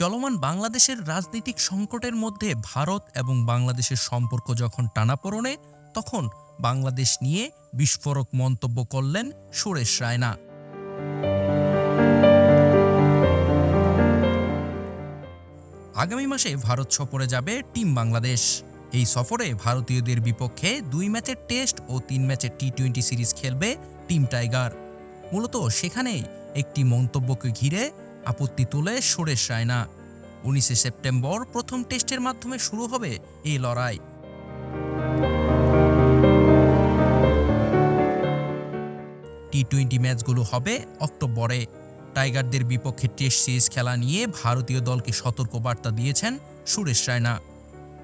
বর্তমান বাংলাদেশের রাজনৈতিক সংকটের মধ্যে ভারত এবং বাংলাদেশের সম্পর্ক যখন টানাপোড়েনে, তখন বাংলাদেশ নিয়ে বিস্ফোরক মন্তব্য করলেন সুরেশ রায়না। আগামী মাসে ভারত সফরে যাবে টিম বাংলাদেশ। এই সফরে ভারতীয়দের বিপক্ষে দুই ম্যাচের টেস্ট ও তিন ম্যাচের টি টোয়েন্টি সিরিজ খেলবে টিম টাইগার। মূলত সেখানেই একটি মন্তব্যকে ঘিরে আপত্তি তোলে সুরেশ রায়না। উনিশে সেপ্টেম্বর প্রথম টেস্টের মাধ্যমে শুরু হবে এই লড়াই। টি টোয়েন্টি ম্যাচগুলো হবে অক্টোবরে। টাইগারদের বিপক্ষে টেস্ট সিরিজ খেলা নিয়ে ভারতীয় দলকে সতর্ক বার্তা দিয়েছেন সুরেশ রায়না।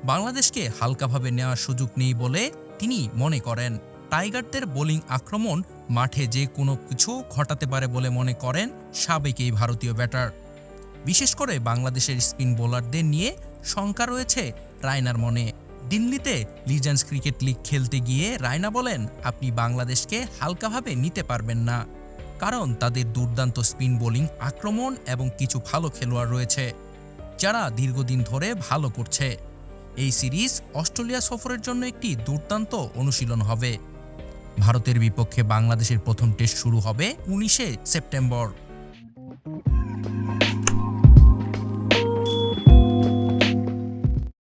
বাংলাদেশকে হালকাভাবে নেওয়ার সুযোগ নেই বলে তিনি মনে করেন। টাইগারদের বোলিং আক্রমণ মাঠে যে কোনো কিছু ঘটাতে পারে বলে মনে করেন সাবেক এই ভারতীয় ব্যাটার। বিশেষ করে বাংলাদেশের স্পিন বোলারদের নিয়ে শঙ্কা রয়েছে রায়নার মনে। দিল্লিতে লিজেন্স ক্রিকেট লিগ খেলতে গিয়ে রায়না বলেন, আপনি বাংলাদেশকে হালকাভাবে নিতে পারবেন না। কারণ তাদের দুর্দান্ত স্পিন বোলিং আক্রমণ এবং কিছু ভালো খেলোয়াড় রয়েছে, যারা দীর্ঘদিন ধরে ভালো করছে। এই সিরিজ অস্ট্রেলিয়া সফরের জন্য একটি দুর্দান্ত অনুশীলন হবে। ভারতের বিপক্ষে বাংলাদেশের প্রথম টেস্ট শুরু হবে উনিশে সেপ্টেম্বর।